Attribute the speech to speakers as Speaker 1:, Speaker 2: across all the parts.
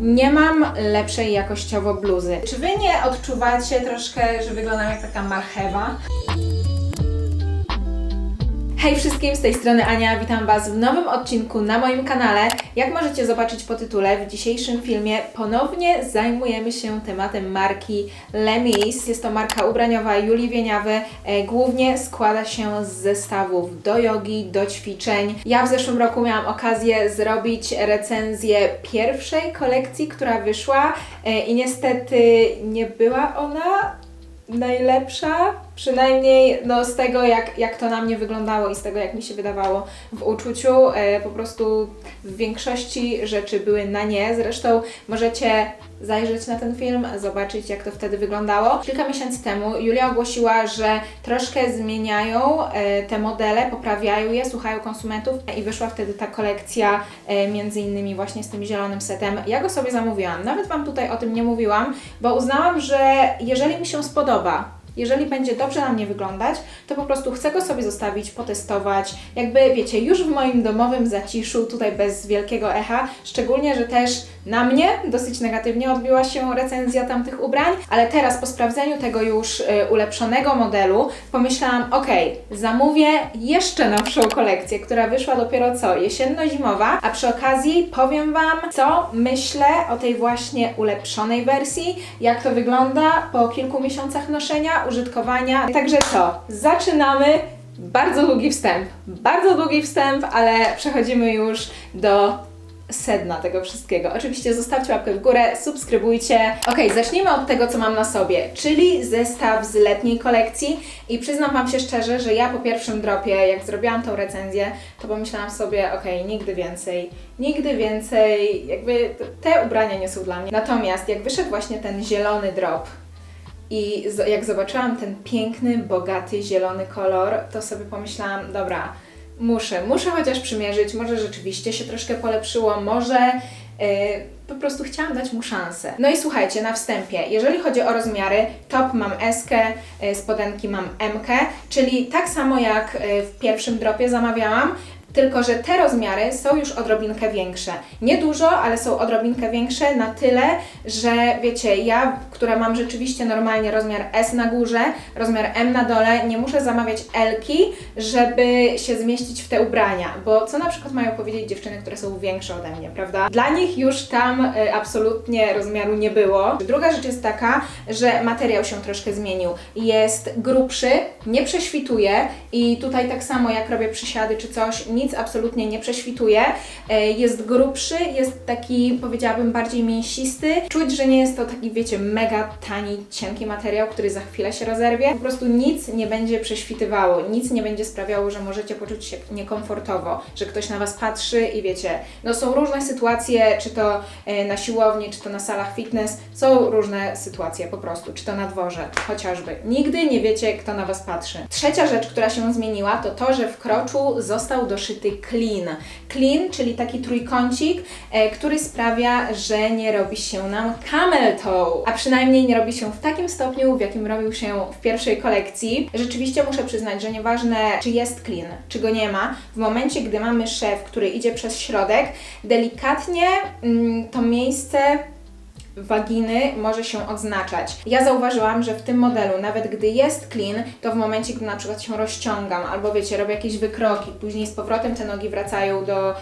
Speaker 1: Nie mam lepszej jakościowo bluzy. Czy wy nie odczuwacie troszkę, że wyglądam jak taka marchewa? Hej wszystkim, z tej strony Ania, witam Was w nowym odcinku na moim kanale. Jak możecie zobaczyć po tytule, w dzisiejszym filmie ponownie zajmujemy się tematem marki Lemis. Jest to marka ubraniowa Julii Wieniawy. E, Głównie składa się z zestawów do jogi, do ćwiczeń. Ja w zeszłym roku miałam okazję zrobić recenzję pierwszej kolekcji, która wyszła e, i niestety nie była ona najlepsza, przynajmniej no, z tego, jak, jak to na mnie wyglądało i z tego, jak mi się wydawało w uczuciu. E, po prostu w większości rzeczy były na nie. Zresztą możecie zajrzeć na ten film, zobaczyć, jak to wtedy wyglądało. Kilka miesięcy temu Julia ogłosiła, że troszkę zmieniają e, te modele, poprawiają je, słuchają konsumentów i wyszła wtedy ta kolekcja e, między innymi właśnie z tym zielonym setem. Ja go sobie zamówiłam. Nawet Wam tutaj o tym nie mówiłam, bo uznałam, że jeżeli mi się spodoba, jeżeli będzie dobrze na mnie wyglądać, to po prostu chcę go sobie zostawić, potestować. Jakby wiecie, już w moim domowym zaciszu, tutaj bez wielkiego echa, szczególnie, że też na mnie dosyć negatywnie odbiła się recenzja tamtych ubrań, ale teraz po sprawdzeniu tego już y, ulepszonego modelu pomyślałam, ok, zamówię jeszcze nowszą kolekcję, która wyszła dopiero co, jesienno-zimowa, a przy okazji powiem Wam, co myślę o tej właśnie ulepszonej wersji, jak to wygląda po kilku miesiącach noszenia, użytkowania. Także co, zaczynamy. Bardzo długi wstęp, bardzo długi wstęp, ale przechodzimy już do sedna tego wszystkiego. Oczywiście zostawcie łapkę w górę, subskrybujcie. Ok, zacznijmy od tego, co mam na sobie, czyli zestaw z letniej kolekcji i przyznam Wam się szczerze, że ja po pierwszym dropie, jak zrobiłam tą recenzję, to pomyślałam sobie, ok, nigdy więcej, nigdy więcej, jakby te ubrania nie są dla mnie. Natomiast jak wyszedł właśnie ten zielony drop, i jak zobaczyłam ten piękny, bogaty, zielony kolor, to sobie pomyślałam, dobra, muszę, muszę chociaż przymierzyć, może rzeczywiście się troszkę polepszyło, może yy, po prostu chciałam dać mu szansę. No i słuchajcie, na wstępie, jeżeli chodzi o rozmiary, top mam S, yy, spodenki mam M, czyli tak samo jak yy, w pierwszym dropie zamawiałam, tylko, że te rozmiary są już odrobinkę większe. Nie dużo, ale są odrobinkę większe na tyle, że wiecie, ja, która mam rzeczywiście normalnie rozmiar S na górze, rozmiar M na dole, nie muszę zamawiać L-ki, żeby się zmieścić w te ubrania. Bo co na przykład mają powiedzieć dziewczyny, które są większe ode mnie, prawda? Dla nich już tam y, absolutnie rozmiaru nie było. Druga rzecz jest taka, że materiał się troszkę zmienił. Jest grubszy, nie prześwituje i tutaj tak samo jak robię przysiady czy coś, nic absolutnie nie prześwituje. E, Jest grubszy, jest taki powiedziałabym bardziej mięsisty. Czuć, że nie jest to taki wiecie mega tani, cienki materiał, który za chwilę się rozerwie. Po prostu nic nie będzie prześwitywało, nic nie będzie sprawiało, że możecie poczuć się niekomfortowo, że ktoś na Was patrzy i wiecie, no są różne sytuacje, czy to e, na siłowni, czy to na salach fitness, są różne sytuacje po prostu, czy to na dworze, chociażby. Nigdy nie wiecie, kto na Was patrzy. Trzecia rzecz, która się zmieniła, to to, że w kroczu został doszyty clean. Clean, czyli taki trójkącik, e, który sprawia, że nie robi się nam camel toe, a przynajmniej nie robi się w takim stopniu, w jakim robił się w pierwszej kolekcji. Rzeczywiście muszę przyznać, że nieważne, czy jest clean, czy go nie ma, w momencie, gdy mamy szef, który idzie przez środek, delikatnie mm, to miejsce waginy może się odznaczać. Ja zauważyłam, że w tym modelu, nawet gdy jest clean, to w momencie, gdy na przykład się rozciągam, albo wiecie, robię jakieś wykroki, później z powrotem te nogi wracają do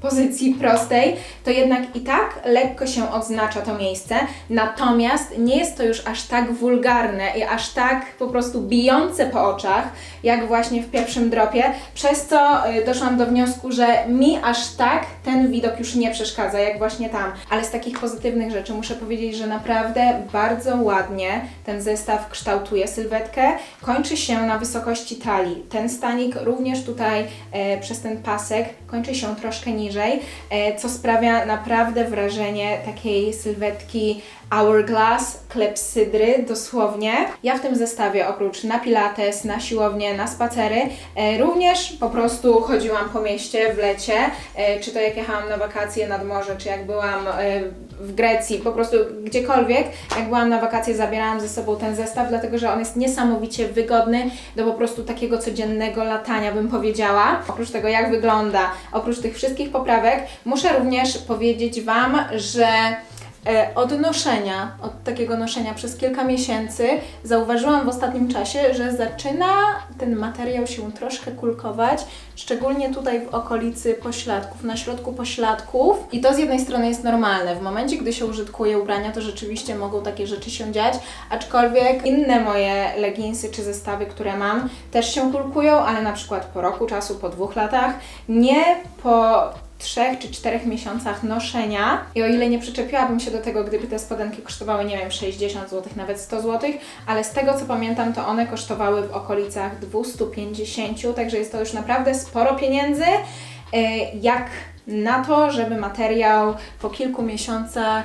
Speaker 1: pozycji prostej, to jednak i tak lekko się odznacza to miejsce, natomiast nie jest to już aż tak wulgarne i aż tak po prostu bijące po oczach, jak właśnie w pierwszym dropie, przez co y, doszłam do wniosku, że mi aż tak ten widok już nie przeszkadza, jak właśnie tam. Ale z takich pozytywnych rzeczy muszę powiedzieć, że naprawdę bardzo ładnie ten zestaw kształtuje sylwetkę, kończy się na wysokości talii. Ten stanik również tutaj e, przez ten pasek kończy się troszkę niżej, e, co sprawia naprawdę wrażenie takiej sylwetki hourglass, klepsydry, dosłownie. Ja w tym zestawie oprócz na pilates, na siłownię, na spacery, e, również po prostu chodziłam po mieście w lecie, e, czy to jak jechałam na wakacje nad morze, czy jak byłam e, w Grecji, po prostu gdziekolwiek, jak byłam na wakacje zabierałam ze sobą ten zestaw, dlatego że on jest niesamowicie wygodny do po prostu takiego codziennego latania, bym powiedziała. Oprócz tego jak wygląda, oprócz tych wszystkich poprawek. Muszę również powiedzieć Wam, że od noszenia, od takiego noszenia przez kilka miesięcy, zauważyłam w ostatnim czasie, że zaczyna ten materiał się troszkę kulkować, szczególnie tutaj w okolicy pośladków, na środku pośladków. I to z jednej strony jest normalne. W momencie, gdy się użytkuje ubrania, to rzeczywiście mogą takie rzeczy się dziać, aczkolwiek inne moje leginsy czy zestawy, które mam, też się kulkują, ale na przykład po roku czasu, po dwóch latach, nie po trzech czy czterech miesiącach noszenia. I o ile nie przyczepiłabym się do tego, gdyby te spodenki kosztowały, nie wiem, 60 zł, nawet 100 zł, ale z tego co pamiętam, to one kosztowały w okolicach 250, także jest to już naprawdę sporo pieniędzy. e, Jak na to, żeby materiał po kilku miesiącach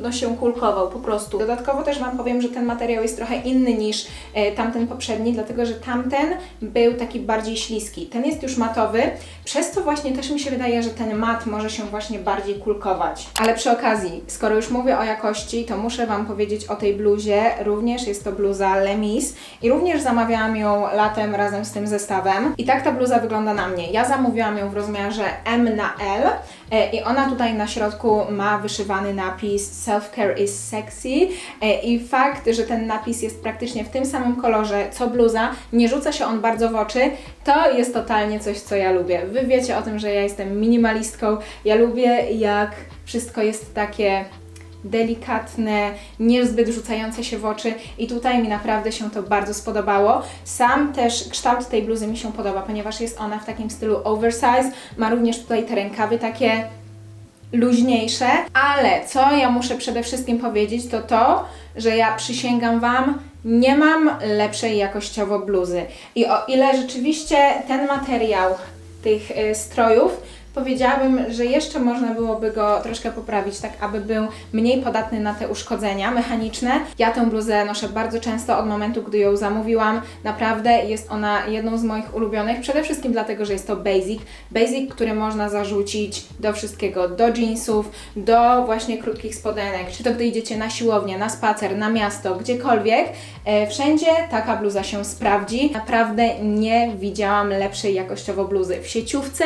Speaker 1: no się kulkował po prostu. Dodatkowo też Wam powiem, że ten materiał jest trochę inny niż e, tamten poprzedni, dlatego że tamten był taki bardziej śliski. Ten jest już matowy, przez to właśnie też mi się wydaje, że ten mat może się właśnie bardziej kulkować. Ale przy okazji, skoro już mówię o jakości, to muszę Wam powiedzieć o tej bluzie. Również jest to bluza Lemis i również zamawiałam ją latem razem z tym zestawem. I tak ta bluza wygląda na mnie. Ja zamówiłam ją w rozmiarze M na L e, i ona tutaj na środku ma wyszywany napis Self-care is sexy e, i fakt, że ten napis jest praktycznie w tym samym kolorze co bluza, nie rzuca się on bardzo w oczy, to jest totalnie coś, co ja lubię. Wy wiecie o tym, że ja jestem minimalistką, ja lubię jak wszystko jest takie delikatne, niezbyt rzucające się w oczy i tutaj mi naprawdę się to bardzo spodobało. Sam też kształt tej bluzy mi się podoba, ponieważ jest ona w takim stylu oversize, ma również tutaj te rękawy takie luźniejsze, ale co ja muszę przede wszystkim powiedzieć, to to, że ja przysięgam Wam, nie mam lepszej jakościowo bluzy. I o ile rzeczywiście ten materiał tych y, strojów powiedziałabym, że jeszcze można byłoby go troszkę poprawić, tak aby był mniej podatny na te uszkodzenia mechaniczne. Ja tę bluzę noszę bardzo często od momentu, gdy ją zamówiłam. Naprawdę jest ona jedną z moich ulubionych, przede wszystkim dlatego, że jest to basic. Basic, który można zarzucić do wszystkiego, do jeansów, do właśnie krótkich spodenek, czy to gdy idziecie na siłownię, na spacer, na miasto, gdziekolwiek. E, wszędzie taka bluza się sprawdzi. Naprawdę nie widziałam lepszej jakościowo bluzy. W sieciówce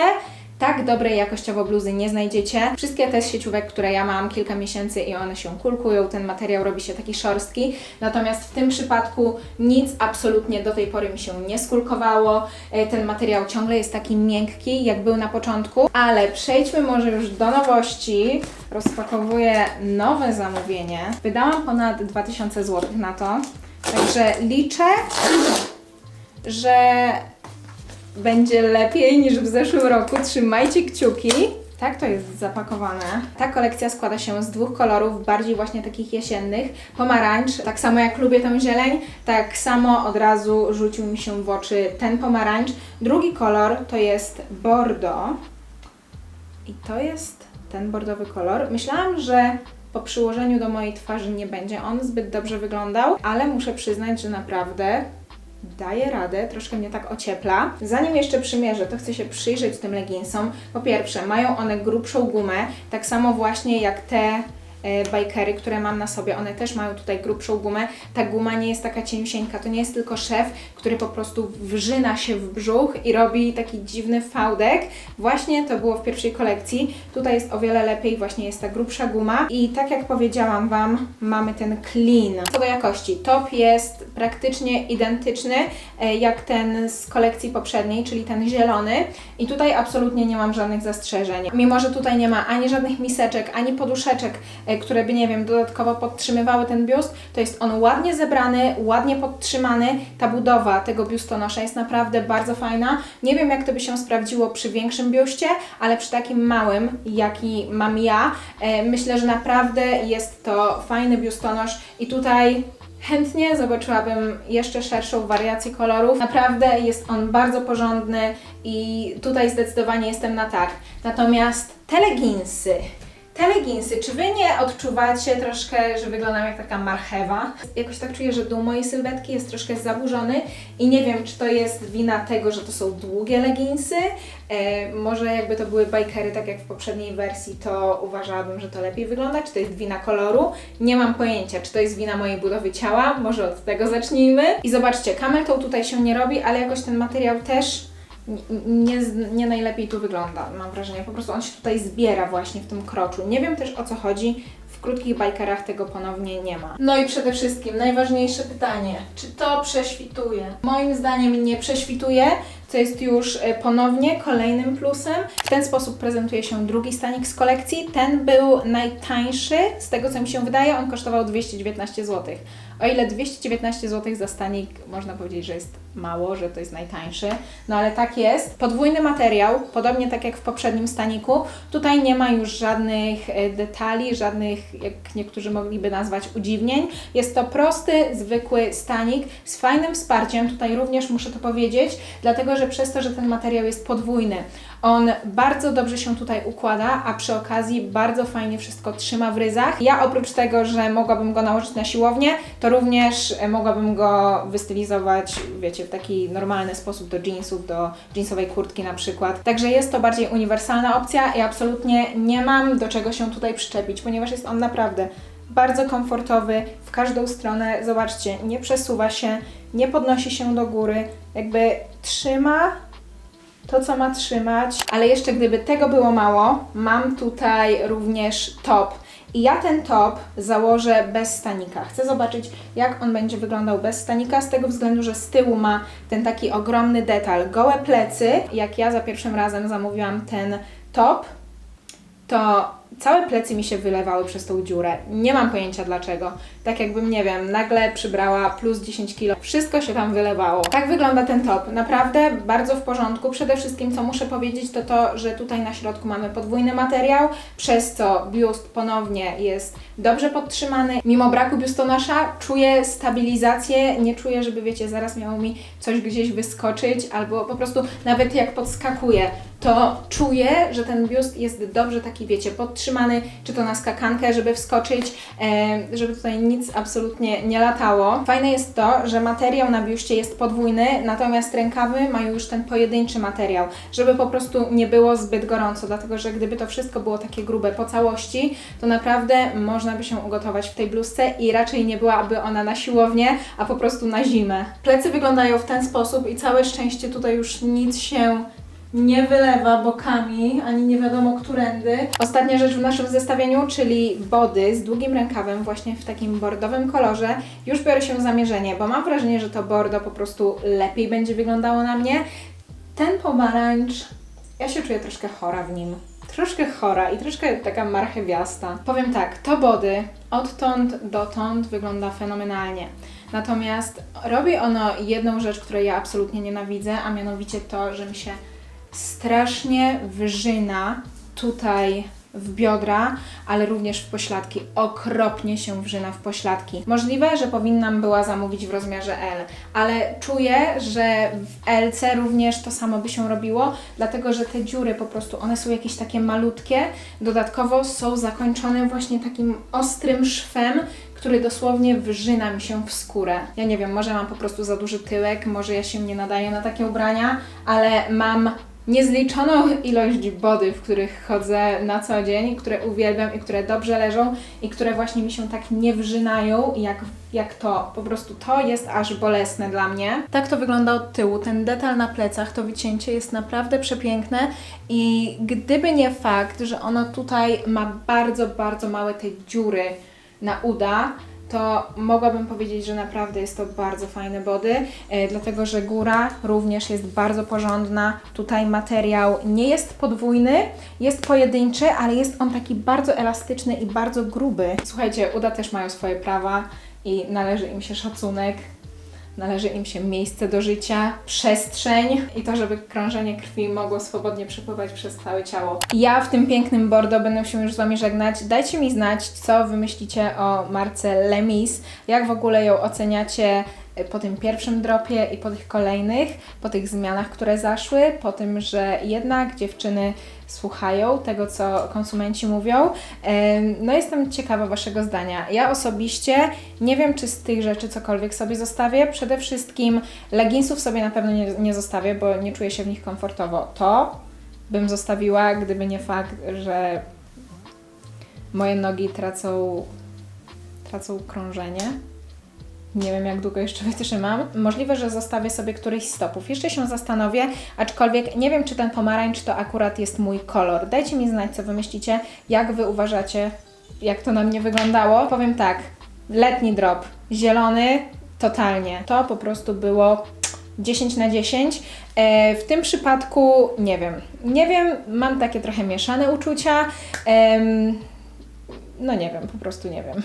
Speaker 1: tak dobrej jakościowo bluzy nie znajdziecie. Wszystkie te z sieciówek, które ja mam kilka miesięcy i one się kulkują, ten materiał robi się taki szorstki. Natomiast w tym przypadku nic absolutnie do tej pory mi się nie skulkowało. E, Ten materiał ciągle jest taki miękki, jak był na początku. Ale przejdźmy może już do nowości. Rozpakowuję nowe zamówienie. Wydałam ponad 2000 zł na to. Także liczę, że będzie lepiej niż w zeszłym roku. Trzymajcie kciuki. Tak to jest zapakowane. Ta kolekcja składa się z dwóch kolorów, bardziej właśnie takich jesiennych. Pomarańcz, tak samo jak lubię tę zieleń, tak samo od razu rzucił mi się w oczy ten pomarańcz. Drugi kolor to jest bordo. I to jest ten bordowy kolor. Myślałam, że po przyłożeniu do mojej twarzy nie będzie on zbyt dobrze wyglądał, ale muszę przyznać, że naprawdę daje radę, troszkę mnie tak ociepla. Zanim jeszcze przymierzę, to chcę się przyjrzeć tym leginsom. Po pierwsze, mają one grubszą gumę, tak samo właśnie jak te e, bajkery, które mam na sobie, one też mają tutaj grubszą gumę. Ta guma nie jest taka cieniusieńka, to nie jest tylko szef, który po prostu wrzyna się w brzuch i robi taki dziwny fałdek. Właśnie to było w pierwszej kolekcji. Tutaj jest o wiele lepiej, właśnie jest ta grubsza guma i tak jak powiedziałam Wam, mamy ten clean. Co do jakości, top jest praktycznie identyczny e, jak ten z kolekcji poprzedniej, czyli ten zielony i tutaj absolutnie nie mam żadnych zastrzeżeń. Mimo, że tutaj nie ma ani żadnych miseczek, ani poduszeczek, które by, nie wiem, dodatkowo podtrzymywały ten biust, to jest on ładnie zebrany, ładnie podtrzymany. Ta budowa tego biustonosza jest naprawdę bardzo fajna. Nie wiem, jak to by się sprawdziło przy większym biuście, ale przy takim małym, jaki mam ja, e, myślę, że naprawdę jest to fajny biustonosz i tutaj Chętnie zobaczyłabym jeszcze szerszą wariację kolorów. Naprawdę jest on bardzo porządny i tutaj zdecydowanie jestem na tak. Natomiast te leginsy, te leginsy, czy Wy nie odczuwacie troszkę, że wyglądam jak taka marchewa? Jakoś tak czuję, że dół mojej sylwetki jest troszkę zaburzony i nie wiem, czy to jest wina tego, że to są długie leginsy. E, może jakby to były bajkery, tak jak w poprzedniej wersji, to uważałabym, że to lepiej wygląda. Czy to jest wina koloru? Nie mam pojęcia, czy to jest wina mojej budowy ciała. Może od tego zacznijmy. I zobaczcie, camel toe tutaj się nie robi, ale jakoś ten materiał też nie, nie najlepiej tu wygląda, mam wrażenie. Po prostu on się tutaj zbiera właśnie w tym kroczu. Nie wiem też o co chodzi. W krótkich bajkerach tego ponownie nie ma. No i przede wszystkim najważniejsze pytanie, czy to prześwituje? Moim zdaniem nie prześwituje, co jest już e, ponownie kolejnym plusem. W ten sposób prezentuje się drugi stanik z kolekcji. Ten był najtańszy, z tego co mi się wydaje, on kosztował 219 zł. O ile 219 zł za stanik można powiedzieć, że jest mało, że to jest najtańszy, no ale tak jest. Podwójny materiał, podobnie tak jak w poprzednim staniku. Tutaj nie ma już żadnych e, detali, żadnych, jak niektórzy mogliby nazwać, udziwnień. Jest to prosty, zwykły stanik z fajnym wsparciem. Tutaj również muszę to powiedzieć, dlatego że przez to, że ten materiał jest podwójny, on bardzo dobrze się tutaj układa, a przy okazji bardzo fajnie wszystko trzyma w ryzach. Ja oprócz tego, że mogłabym go nałożyć na siłownię, to również e, mogłabym go wystylizować, wiecie, w taki normalny sposób do jeansów, do jeansowej kurtki na przykład. Także jest to bardziej uniwersalna opcja i absolutnie nie mam do czego się tutaj przyczepić, ponieważ jest on naprawdę bardzo komfortowy w każdą stronę. Zobaczcie, nie przesuwa się, nie podnosi się do góry, jakby trzyma to, co ma trzymać. Ale jeszcze gdyby tego było mało, mam tutaj również top. I ja ten top założę bez stanika. Chcę zobaczyć, jak on będzie wyglądał bez stanika, z tego względu, że z tyłu ma ten taki ogromny detal. Gołe plecy, jak ja za pierwszym razem zamówiłam ten top, to całe plecy mi się wylewały przez tą dziurę. Nie mam pojęcia dlaczego. Tak jakbym, nie wiem, nagle przybrała plus 10 kg. Wszystko się tam wylewało. Tak wygląda ten top. Naprawdę bardzo w porządku. Przede wszystkim, co muszę powiedzieć, to to, że tutaj na środku mamy podwójny materiał, przez co biust ponownie jest dobrze podtrzymany. Mimo braku biustonosza czuję stabilizację. Nie czuję, żeby, wiecie, zaraz miało mi coś gdzieś wyskoczyć, albo po prostu nawet jak podskakuje, to czuję, że ten biust jest dobrze taki, wiecie, podtrzymany, czy to na skakankę, żeby wskoczyć, e, żeby tutaj nic absolutnie nie latało. Fajne jest to, że materiał na biuście jest podwójny, natomiast rękawy mają już ten pojedynczy materiał, żeby po prostu nie było zbyt gorąco, dlatego że gdyby to wszystko było takie grube po całości, to naprawdę można by się ugotować w tej bluzce i raczej nie byłaby ona na siłownię, a po prostu na zimę. Plecy wyglądają w ten sposób i całe szczęście tutaj już nic się nie wylewa bokami, ani nie wiadomo którędy. Ostatnia rzecz w naszym zestawieniu, czyli body z długim rękawem, właśnie w takim bordowym kolorze. Już biorę się za mierzenie, bo mam wrażenie, że to bordo po prostu lepiej będzie wyglądało na mnie. Ten pomarańcz, ja się czuję troszkę chora w nim. Troszkę chora i troszkę taka marchewiasta. Powiem tak, to body odtąd dotąd wygląda fenomenalnie. Natomiast robi ono jedną rzecz, której ja absolutnie nienawidzę, a mianowicie to, że mi się strasznie wyżyna tutaj w biodra, ale również w pośladki. Okropnie się wrzyna w pośladki. Możliwe, że powinnam była zamówić w rozmiarze L, ale czuję, że w LC również to samo by się robiło, dlatego że te dziury po prostu, one są jakieś takie malutkie, dodatkowo są zakończone właśnie takim ostrym szwem, który dosłownie wrzyna mi się w skórę. Ja nie wiem, może mam po prostu za duży tyłek, może ja się nie nadaję na takie ubrania, ale mam niezliczoną ilość body, w których chodzę na co dzień, które uwielbiam i które dobrze leżą i które właśnie mi się tak nie wrzynają jak, jak to. Po prostu to jest aż bolesne dla mnie. Tak to wygląda od tyłu. Ten detal na plecach, to wycięcie jest naprawdę przepiękne i gdyby nie fakt, że ono tutaj ma bardzo, bardzo małe te dziury na uda, to mogłabym powiedzieć, że naprawdę jest to bardzo fajne body, e, dlatego że góra również jest bardzo porządna. Tutaj materiał nie jest podwójny, jest pojedynczy, ale jest on taki bardzo elastyczny i bardzo gruby. Słuchajcie, uda też mają swoje prawa i należy im się szacunek. Należy im się miejsce do życia, przestrzeń i to, żeby krążenie krwi mogło swobodnie przepływać przez całe ciało. Ja w tym pięknym Bordeaux będę się już z Wami żegnać. Dajcie mi znać, co Wy myślicie o marce Lemis, jak w ogóle ją oceniacie po tym pierwszym dropie i po tych kolejnych, po tych zmianach, które zaszły, po tym, że jednak dziewczyny słuchają tego, co konsumenci mówią. Em, No jestem ciekawa Waszego zdania. Ja osobiście nie wiem, czy z tych rzeczy cokolwiek sobie zostawię. Przede wszystkim leginsów sobie na pewno nie, nie zostawię, bo nie czuję się w nich komfortowo. To bym zostawiła, gdyby nie fakt, że moje nogi tracą, tracą krążenie. Nie wiem, jak długo jeszcze wytrzymam. Możliwe, że zostawię sobie któryś z topów. Jeszcze się zastanowię, aczkolwiek nie wiem, czy ten pomarańcz to akurat jest mój kolor. Dajcie mi znać, co Wy myślicie, jak Wy uważacie, jak to na mnie wyglądało. Powiem tak, letni drop, zielony, totalnie. To po prostu było 10 na 10. E, w tym przypadku nie wiem. Nie wiem, mam takie trochę mieszane uczucia. Em, no nie wiem, po prostu nie wiem.